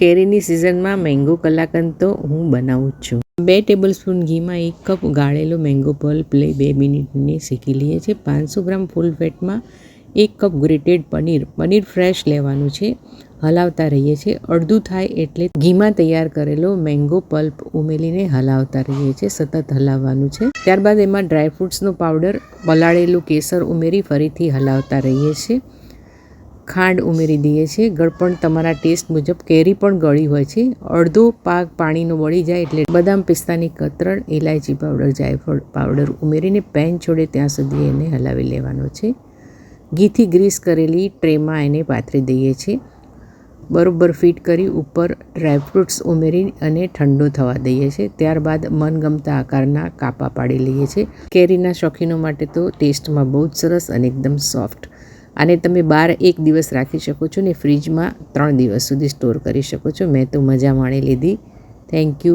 કેરીની સિઝનમાં મેંગો કલાકંદ તો હું બનાવું જ છું. બે ટેબલ સ્પૂન ઘીમાં એક કપ ગાળેલો મેંગો પલ્પ લઈ બે મિનિટને શેકી લઈએ છીએ. પાંચસો ગ્રામ ફૂલ ફેટમાં એક cup grated paneer. Paneer fresh લેવાનું છે. હલાવતા રહીએ છીએ. અડધું થાય એટલે ઘીમાં તૈયાર કરેલો મેંગો પલ્પ ઉમેરીને હલાવતા રહીએ છીએ. સતત હલાવવાનું છે. ત્યારબાદ એમાં ડ્રાયફ્રૂટ્સનો પાવડર, પલાળેલું કેસર ઉમેરી ફરીથી હલાવતા રહીએ છીએ. ખાંડ ઉમેરી દઈએ છીએ. ગળપણ તમારા ટેસ્ટ મુજબ કેરી પણ ગળી હોય છે. અડધો પાક પાણીનો વળી જાય એટલે બદામ પિસ્તાની કતરણ ઇલાયચી પાવડર, જાયફળ પાવડર ઉમેરીને પેન છોડે ત્યાં સુધી એને હલાવી લેવાનો છે. ઘીથી ગ્રીસ કરેલી ટ્રેમાં એને પાથરી દઈએ છીએ. બરોબર ફિટ કરી ઉપર ડ્રાયફ્રૂટ્સ ઉમેરી અને ઠંડો થવા દઈએ છીએ. ત્યારબાદ મનગમતા આકારના કાપા પાડી લઈએ છીએ. કેરીના શોખીનો માટે તો ટેસ્ટમાં બહુ જ સરસ અને એકદમ સોફ્ટ આને તમે બહાર એક દિવસ રાખી શકો છો ને ફ્રીજમાં ત્રણ દિવસ સુધી સ્ટોર કરી શકો છો. મેં તો મજા માણી લીધી. Thank you